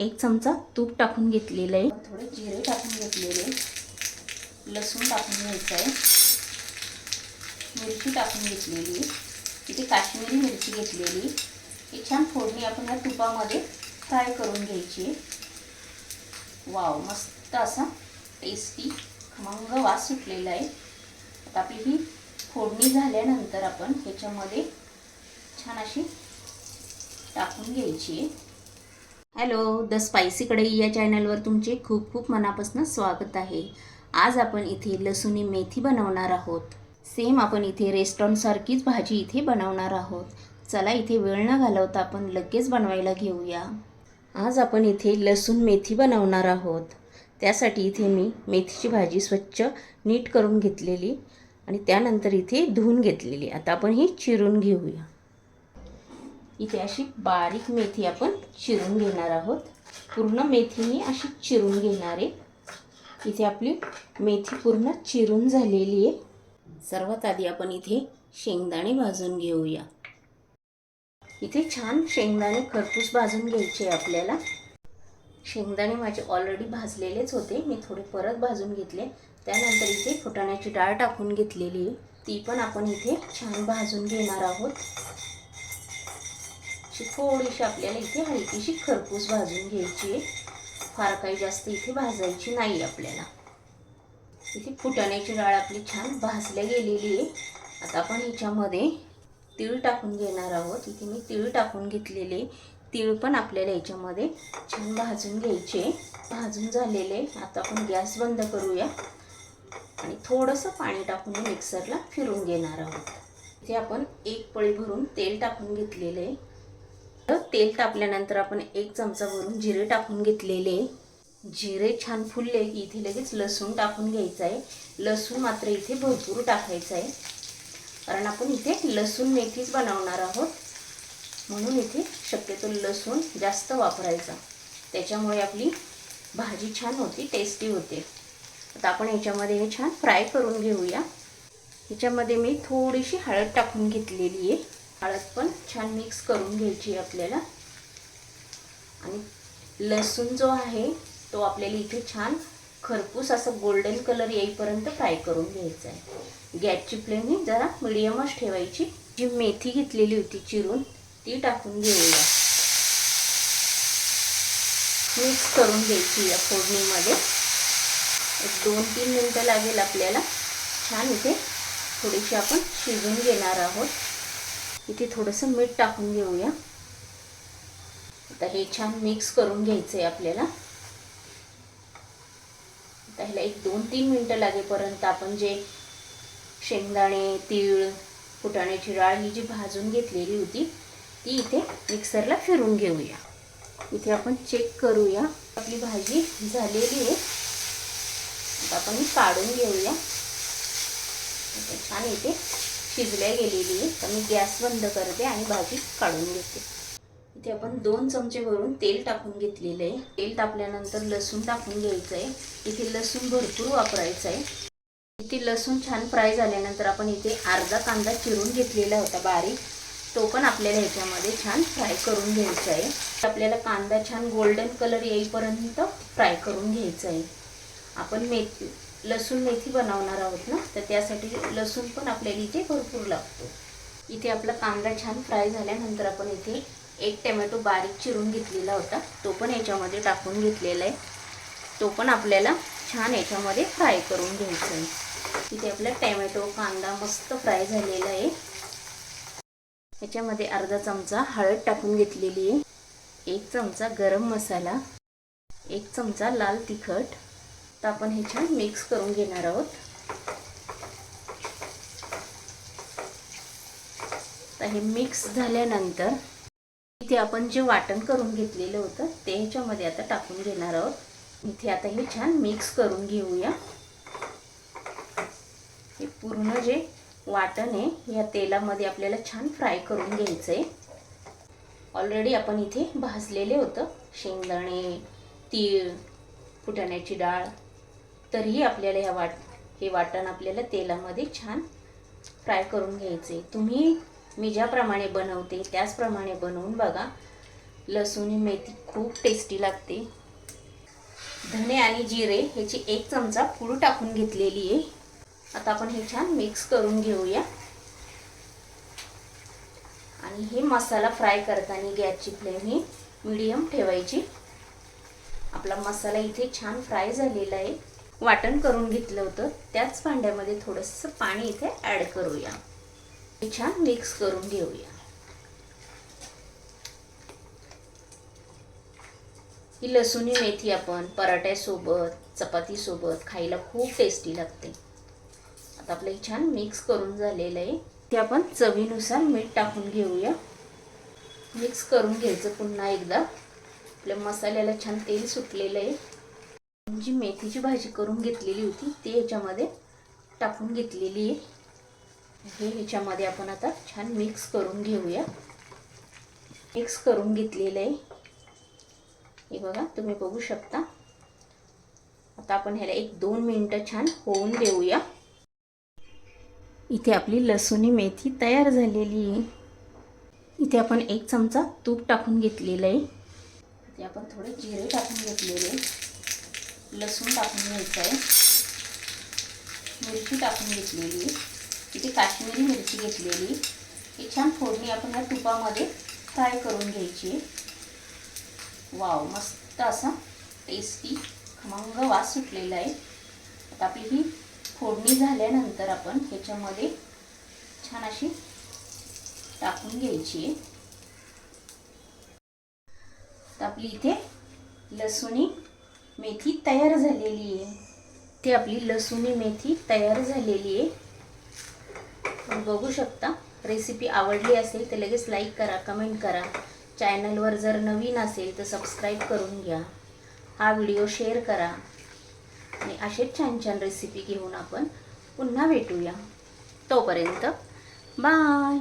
एक चमचा तूप टाकून घेतलेलं आहे. थोडे जिरे टाकून घेतलेले लसूण टाकून घ्यायचं आहे. मिरची टाकून घेतलेली इथे काश्मीरी मिरची घेतलेली ही छान फोडणी आपण या तुपामध्ये फ्राय करून घ्यायची आहे. वाव मस्त असा टेस्टी खमंग वास सुटलेला आहे. आता आपली ही फोडणी झाल्यानंतर आपण ह्याच्यामध्ये छान अशी टाकून घ्यायची आहे. हॅलो द स्पायसी कढई या चॅनलवर तुमचे खूप खूप मनापासून स्वागत आहे. आज आपण इथे लसुणी मेथी बनवणार आहोत. सेम आपण इथे रेस्टॉरंटसारखीच भाजी इथे बनवणार आहोत. चला इथे वेळ न घालवता आपण लगेच बनवायला घेऊया. आज आपण इथे लसूण मेथी बनवणार आहोत. त्यासाठी इथे मी मेथीची भाजी स्वच्छ नीट करून घेतलेली आणि त्यानंतर इथे धुवून घेतलेली. आता आपण ही चिरून घेऊया. इथे अशी बारीक मेथी आपण चिरून घेणार आहोत. पूर्ण मेथी मी अशी चिरून घेणार आहे. इथे आपली मेथी पूर्ण चिरून झालेली आहे. सर्वात आधी आपण इथे शेंगदाणे भाजून घेऊया. इथे छान शेंगदाणे खरपूस भाजून घ्यायचे आहे आपल्याला. शेंगदाणे माझे ऑलरेडी भाजलेलेच होते. मी थोडे परत भाजून घेतले. त्यानंतर इथे फुटाण्याची डाळ टाकून घेतलेली आहे. ती पण आपण इथे छान भाजून घेणार आहोत. अशी थोडीशी आपल्याला इथे हलकीशी खरपूस भाजून घ्यायची आहे. फार काही जास्त इथे भाजायची नाही आपल्याला. इथे फुटाण्याची डाळ आपली छान भाजल्या गेलेली आहे. आता आपण ह्याच्यामध्ये तीळ टाकून घेणार आहोत. इथे मी तीळ टाकून घेतलेले तीळ पण आपल्याला याच्यामध्ये छान भाजून घ्यायचे भाजून झालेले आता आपण गॅस बंद करूया. आणि थोडंसं पाणी टाकून मिक्सरला फिरून घेणार आहोत. इथे आपण एक पळी भरून तेल टाकून घेतलेले आहे. तेल टाकल्यानंतर आपण एक चमचा भरून जिरे टाकून घेतलेले. जिरे छान फुलले की इथे लगेच लसूण टाकून घ्यायचं आहे लसूण मात्र इथे भरपूर टाकायचं आहे कारण आपण इथे लसूण मेथीच बनवणार आहोत. म्हणून इथे शक्यतो लसूण जास्त वापरायचा. त्याच्यामुळे आपली भाजी छान होती टेस्टी होते. आता आपण ह्याच्यामध्ये हे छान फ्राय करून घेऊया. ह्याच्यामध्ये मी थोडीशी हळद टाकून घेतलेली आहे. हळद पण छान मिक्स करून घ्यायची आहे आपल्याला. आणि लसूण जो आहे तो आपल्याला इथे छान खरपूस असं गोल्डन कलर येईपर्यंत फ्राय करून घ्यायचा आहे. गॅसची फ्लेम ही जरा मिडियमच ठेवायची. जी मेथी घेतलेली होती चिरून ती टाकून घेऊया. मिक्स करून घ्यायची या फोडणीमध्ये. एक दोन तीन मिनटं लागेल आपल्याला. छान इथे थोडीशी आपण शिजून घेणार आहोत. इथे थोडंसं मीठ टाकून घेऊया. आता हे छान मिक्स करून घ्यायचं आहे आपल्याला. आता ह्याला एक दोन तीन मिनटं लागेपर्यंत आपण जे शेंगदाणे तीळ फुटाण्याची डाळ ही जी भाजून घेतलेली होती ती इथे मिक्सरला फिरून घेऊया. इथे आपण चेक करूया. आपली भाजी झालेली आहे. आता आपण काढून घेऊया. छान इथे शिजल्या गेलेली आहे तर मी गॅस बंद करते आणि भाजी काढून घेते. इथे आपण दोन चमचे भरून तेल टाकून घेतलेलं आहे. तेल टाकल्यानंतर लसूण टाकून घ्यायचं आहे. इथे लसूण भरपूर वापरायचं आहे. इथे लसूण छान फ्राय झाल्यानंतर आपण इथे अर्धा कांदा चिरून घेतलेला होता बारीक. तो पण आपल्याला ह्याच्यामध्ये छान फ्राय करून घ्यायचा आहे. आपल्याला कांदा छान गोल्डन कलर येईपर्यंत फ्राय करून घ्यायचा आहे. आपण मेथी लसूण मेथी बनवणार आहोत ना? तर त्यासाठी लसूण पण आपल्याला इथे भरपूर लागतो. इथे आपला कांदा छान फ्राय झाल्यानंतर आपण इथे एक टमॅटो बारीक चिरून घेतलेला होता. तो पण याच्यामध्ये टाकून घेतलेला आहे. तो पण आपल्याला छान याच्यामध्ये फ्राय करून घ्यायचा आहे. इथे आपला टॅमॅटो कांदा मस्त फ्राय झालेला आहे. याच्यामध्ये अर्धा चमचा हळद टाकून घेतलेली आहे. एक चमचा गरम मसाला. एक चमचा लाल तिखट. तर आपण हे छान मिक्स करून घेणार आहोत. तर हे मिक्स झाल्यानंतर इथे आपण जे वाटण करून घेतलेलं होतं ते ह्याच्यामध्ये आता टाकून घेणार आहोत. इथे आता हे छान मिक्स करून घेऊया. हे पूर्ण जे वाटण आहे या तेलामध्ये आपल्याला छान फ्राय करून घ्यायचं आहे ऑलरेडी आपण इथे भाजलेले होतं. शेंगदाणे तीळ फुटाण्याची डाळ तरीही आपल्याला ह्या वाट हे वाटण आपल्याला तेलामध्ये छान फ्राय करून घ्यायचे तुम्ही मी ज्याप्रमाणे बनवते त्याचप्रमाणे बनवून बघा. लसूण मेथी खूप टेस्टी लागते. धने आणि जिरे ह्याची एक चमचा पूड टाकून घेतलेली आहे. आता आपण हे छान मिक्स करून घेऊया. आणि हे मसाला फ्राय करताना गॅसची फ्लेम ही मिडियम ठेवायची. आपला मसाला इथे छान फ्राय झालेला आहे. वाटण करून घेतलं होतं. त्याच भांड्यामध्ये थोडंसं पाणी इथे ॲड करूया. छान मिक्स करून घेऊया. ही लसुणी मेथी आपण पराठ्यासोबत चपातीसोबत खायला खूप टेस्टी लागते. आता आपलं हे छान मिक्स करून झालेलं आहे. ते आपण चवीनुसार मीठ टाकून घेऊया. मिक्स करून घ्यायचं पुन्हा एकदा. आपल्या मसाल्याला छान तेल सुटलेलं आहे. जी मेथीची भाजी करून घेतलेली होती ती ह्याच्यामध्ये टाकून घेतलेली आहे. हे ह्याच्यामध्ये आपण आता छान मिक्स करून घेऊया. मिक्स करून घेतलेलं आहे. हे बघा तुम्ही बघू शकता. आता आपण ह्याला एक दोन मिनटं छान होऊन देऊया. इथे आपली लसुणी मेथी तयार झालेली आहे. इथे आपण एक चमचा तूप टाकून घेतलेलं आहे. इथे आपण थोडे जिरे टाकून घेतलेले आहे. लसूण टाकून घ्यायचं आहे. मिरची टाकून घेतलेली. इथे काश्मीरी मिरची घेतलेली. ही छान फोडणी आपण या तुपामध्ये फ्राय करून घ्यायची आहे. वाव मस्त असा टेस्टी खमंग वास सुटलेला आहे. आता आपली ही फोडणी झाल्यानंतर आपण ह्याच्यामध्ये छान अशी टाकून घ्यायची आहे. तर आपली इथे लसुणी मेथी तयार झालेली आहे. ती आपली लसुणी मेथी तयार झालेली आहे. बघू शकता रेसिपी आवडली असेल तर लगेच लाईक करा कमेंट करा. चॅनलवर जर नवीन असेल तर सबस्क्राईब करून घ्या. हा व्हिडिओ शेअर करा. आणि असेच छान छान रेसिपी घेऊन आपण पुन्हा भेटूया. तोपर्यंत बाय